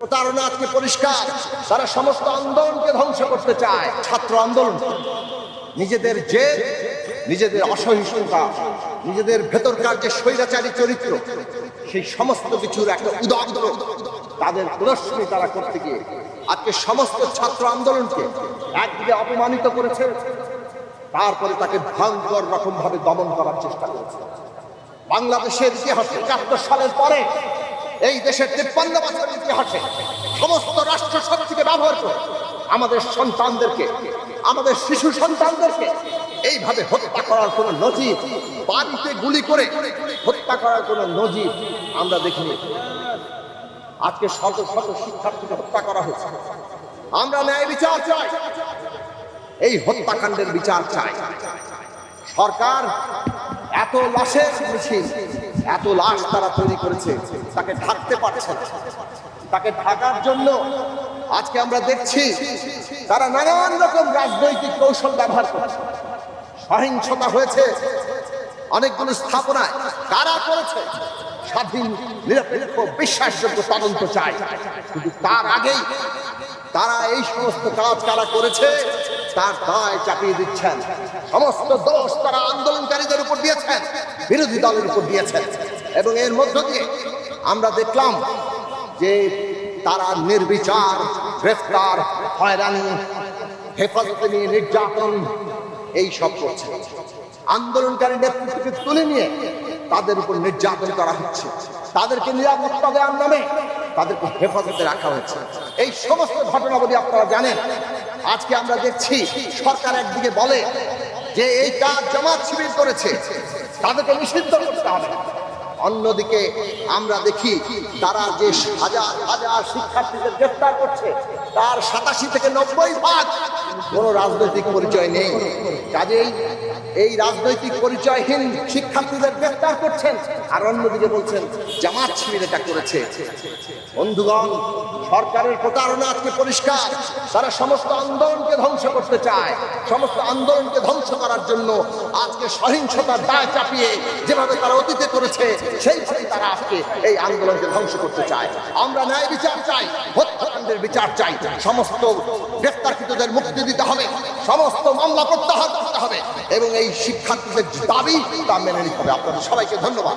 প্রতারণা আজকে পরিষ্কার। তারা সমস্ত আন্দোলনকে ধ্বংস করতে চায়। ছাত্র আন্দোলন। নিজেদের যে নিজেদের অসহিষ্ণুতা, নিজেদের ভেতরকার যে স্বৈরাচারী চরিত্র, সেই সমস্ত কিছুর একটা উদাহরণ তাদের প্রদর্শনী তারা করতে গিয়ে আজকে সমস্ত ছাত্র আন্দোলনকে একদিকে অপমানিত করেছে, তারপরে তাকে ভয়ঙ্কর রকম ভাবে দমন করার চেষ্টা করেছে। বাংলাদেশের ইতিহাসে একাত্তর সালের পরে এই দেশের তিপ্পান্ন বছরের ইতিহাসে সমস্ত রাষ্ট্র শক্তিকে ব্যবহার করে আমাদের সন্তানদেরকে, আমাদের শিশু সন্তানদেরকে এইভাবে হত্যা করার কোনো নজির, বাড়িতে গুলি করে হত্যা করার কোনো নজির আমরা দেখিনি। আজকে শত শত শিক্ষার্থীকে হত্যা করা হয়েছে। আমরা ন্যায় বিচার চাই। এই হত্যাকাণ্ডের বিচার চাই। সরকার এত লাশের মিছিল এত লাশ তারা তৈরি করেছে, তাকে ঢাকতে পারছে তাকে ঢাকার জন্য আজকে আমরা দেখছি তারা নানান রকম রাজনৈতিক কৌশল ব্যবহার করছে। সহিংসতা হয়েছে অনেকগুলো স্থাপনায়। কারা করেছে? স্বাধীন, নিরপেক্ষ, বিশ্বাসযোগ্য তদন্ত চাই কিন্তু তার আগেই তারা এই সমস্ত কাজ কারা করেছে? তার দায় চাপিয়ে দিচ্ছেন। সমস্ত দোষ তারা আন্দোলনকারীদের উপর দিয়েছেন, বিরোধী দলের উপর দিয়েছেন। এবং এর মধ্য দিয়ে আমরা দেখলাম যে তারা নির্বিচার, গ্রেফতার, হয়রানি, হেফাজতে নিয়ে নির্যাতন, এই সব করছে। আন্দোলনকারী নেতৃত্বকে তুলে নিয়ে তাদের উপর নির্যাতন করা হচ্ছে। তাদেরকে নিরাপত্তা দেওয়ার নামে তাদেরকে হেফাজতে রাখা হয়েছে। এই সমস্ত ঘটনাবলী আপনারা জানেন। আজকে আমরা দেখছি সরকার একদিকে বলে যে এই কাজ জমা শিবির করেছে, তাদেরকে নিষিদ্ধ করতে হবে। অন্যদিকে আমরা দেখি তারা যে হাজার হাজার শিক্ষার্থীদের গ্রেফতার করছে, তার সাতাশি থেকে নব্বই ভাগ কোনো রাজনৈতিক পরিচয় নেই। কাজেই এই রাজনৈতিক পরিচয়হীন শিক্ষার্থীদের গ্রেফতার করছেন আর অন্যদিকে বলছেন, জামাত শিবির এটা করেছে। বন্ধুগণ, সরকারের প্রতারণা আজকে পরিষ্কার। তারা সমস্ত আন্দোলনকে ধ্বংস করতে চায়। সমস্ত আন্দোলনকে ধ্বংস করার জন্য আজকে সহিংসতার দায় চাপিয়ে যেভাবে তারা অতীতে করেছে আজকে এই আন্দোলনকে ধ্বংস করতে চায়। আমরা ন্যায় বিচার চাই, হত্যাকাণ্ডের বিচার চাই। সমস্ত গ্রেফতারকৃতদের মুক্তি দিতে হবে, সমস্ত মামলা প্রত্যাহার করতে হবে এবং এই শিক্ষার্থীদের দাবি তা মেনে নিতে হবে। আপনাদের সবাইকে ধন্যবাদ।